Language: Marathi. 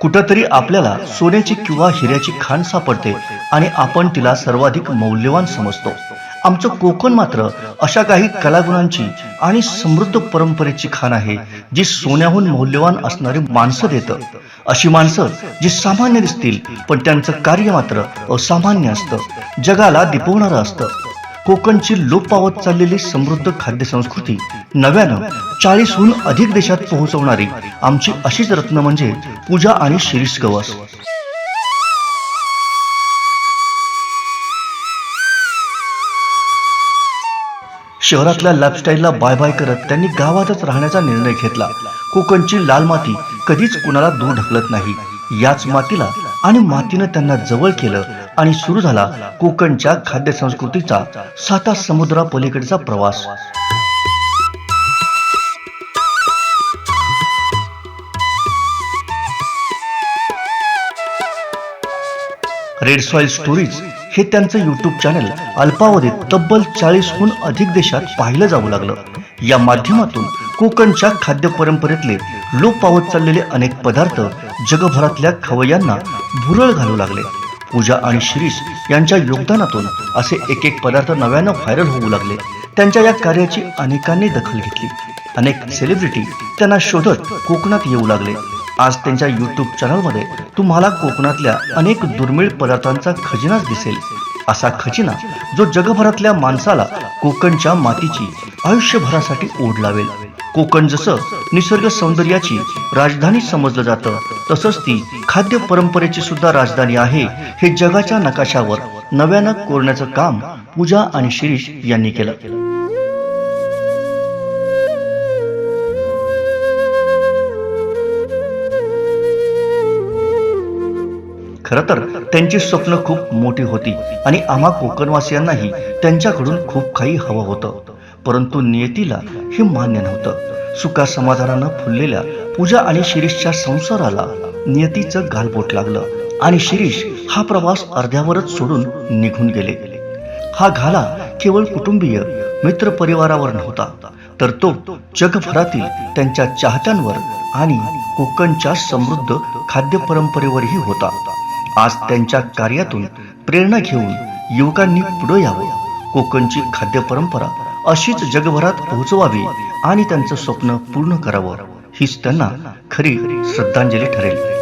कुठंतरी आपल्याला सोन्याची किंवा हिऱ्याची खाण सापडते आणि आपण तिला सर्वाधिक मौल्यवान समजतो. आमचं कोकण मात्र अशा काही कलागुणांची आणि समृद्ध परंपरेची खाण आहे जी सोन्याहून मौल्यवान असणारी माणसं देतं. अशी माणसं जी सामान्य दिसतील पण त्यांचं कार्य मात्र असामान्य असतं. जगाला दिपवणारं असतं. कोकणची लोप पावत चाललेली समृद्ध खाद्यसंस्कृती नव्यानं चाळीसहून अधिक देशात पोहोचवणारी आमची अशीच रत्न म्हणजे पूजा आणि शिरीष गवस. शहरातल्या लाईफस्टाईलला बाय बाय करत त्यांनी गावातच राहण्याचा निर्णय घेतला. कोकणची लाल माती कधीच कुणाला दूर ढकलत नाही. याच मातीला आणि मातीनं त्यांना जवळ केलं आणि सुरू झाला कोकणच्या खाद्य संस्कृतीचा साता समुद्रापलीकडचा प्रवास. रेड सॉइल स्टोरीज हे त्यांचं युट्यूब चॅनल अल्पावधीत तब्बल चाळीसहून अधिक देशात पाहिलं जाऊ लागलं. या माध्यमातून कोकणच्या खाद्य परंपरेतले लोप पावत चाललेले अनेक पदार्थ जगभरातल्या खवय्यांना भुरळ घालू लागले. पूजा आणि शिरीष यांच्या योगदानातून असे एक एक पदार्थ नव्यानं व्हायरल होऊ लागले. त्यांच्या या कार्याची अनेकांनी दखल घेतली. अनेक सेलिब्रिटी त्यांना शोधत कोकणात येऊ लागले. आज त्यांच्या युट्यूब चॅनलमध्ये तुम्हाला कोकणातल्या अनेक दुर्मिळ पदार्थांचा खजिनाच दिसेल. असा खजिना जो जगभरातल्या माणसाला कोकणच्या मातीची आयुष्यभरासाठी ओढ लावेल. कोकण जसं निसर्ग सौंदर्याची राजधानी समजलं जातं तसंच ती खाद्य परंपरेची सुद्धा राजधानी आहे हे जगाच्या नकाशावर नव्यानं कोरण्याचं काम पूजा आणि शिरीष यांनी केलं. खरं तर त्यांची स्वप्न खूप मोठी होती आणि आम्हा कोकणवासियांनाही त्यांच्याकडून खूप काही हवं होतं. परंतु नियतीला हे मान्य नव्हतं. सुखा समाधानानं फुललेल्या पूजा आणि शिरीषच्या संसाराला नियतीचं गालबोट लागलं आणि शिरीष हा प्रवास अर्ध्यावरच सोडून निघून गेले. हा घाला केवळ कुटुंबीय मित्र परिवारावर नव्हता तर तो जगभरातील त्यांच्या चाहत्यांवर आणि कोकणच्या समृद्ध खाद्य परंपरेवरही होता. आज त्यांच्या कार्यातून प्रेरणा घेऊन युवकांनी पुढे यावं. कोकणची खाद्य परंपरा अशीच जगभरात पोहोचवावी आणि त्यांचं स्वप्न पूर्ण करावं हीच त्यांना खरी श्रद्धांजली ठरेल.